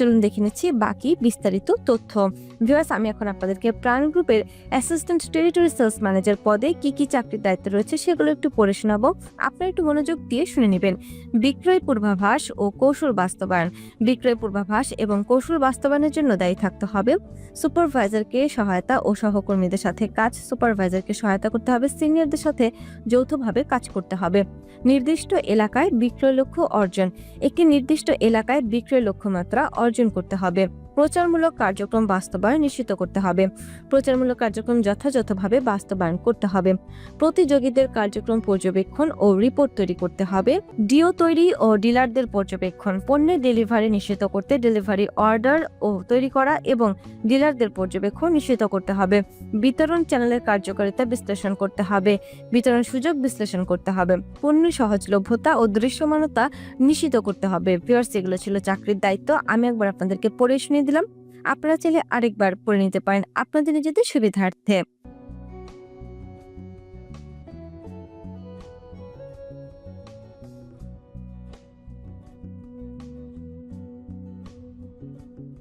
চলুন দেখে নিচ্ছি বাকি বিস্তারিত তথ্য। ভিউয়ার্স আমি এখন আপনাদেরকে প্রাণ গ্রুপের অ্যাসিস্ট্যান্ট টেরিটরি সেলস ম্যানেজার পদে কি কি চাকরির দায়িত্ব রয়েছে সেগুলো একটু পড়ে শোনাবো। আপনারা একটু মনোযোগ দিয়ে শুনে নেবেন। বিক্রয় পূর্বাভাস ও কৌশল বাস্তবায়ন। বিক্রয় পূর্বাভাস এবং কৌশল বাস্তবায়নের জন্য দায়ী থাকতে হবে। সুপারভাইজারকে সহায়তা ও সহকর্মীদের সাথে কাজ। সুপারভাইজারকে সহায়তা করতে হবে। সিনিয়রদের সাথে যৌথভাবে কাজ করতে হবে। নির্দিষ্ট এলাকায় বিক্রয় লক্ষ্য অর্জন। একটি নির্দিষ্ট এলাকায় বিক্রয় লক্ষ্যমাত্রা অর্জন করতে হবে। প্রচারমূলক কার্যক্রম বাস্তবায়ন নিশ্চিত করতে হবে। প্রচারমূলক কার্যক্রম যথাযথভাবে বাস্তবায়ন করতে হবে। প্রতিযোগীদের কার্যক্রম পর্যবেক্ষণ ও রিপোর্ট তৈরি করতে হবে। ডিও তৈরি ও ডিলারদের পর্যবেক্ষণ, পণ্যের ডেলিভারি নিশ্চিত করতে ডেলিভারি অর্ডার ও তৈরি করা এবং ডিলারদের পর্যবেক্ষণ নিশ্চিত করতে হবে। বিতরণ চ্যানেলের কার্যকারিতা বিশ্লেষণ করতে হবে। বিতরণ সুযোগ বিশ্লেষণ করতে হবে। পণ্য সহজলভ্যতা ও দৃশ্যমানতা নিশ্চিত করতে হবে। ভিউয়ার্স, এগুলো ছিল চাকরির দায়িত্ব। আমি একবার আপনাদেরকে পড়ে শুনিয়ে দিলাম। আপনারা চাইলে আরেকবার পড়ে নিতে পারেন। আপনাদের নিজেদের সুবিধার্থে।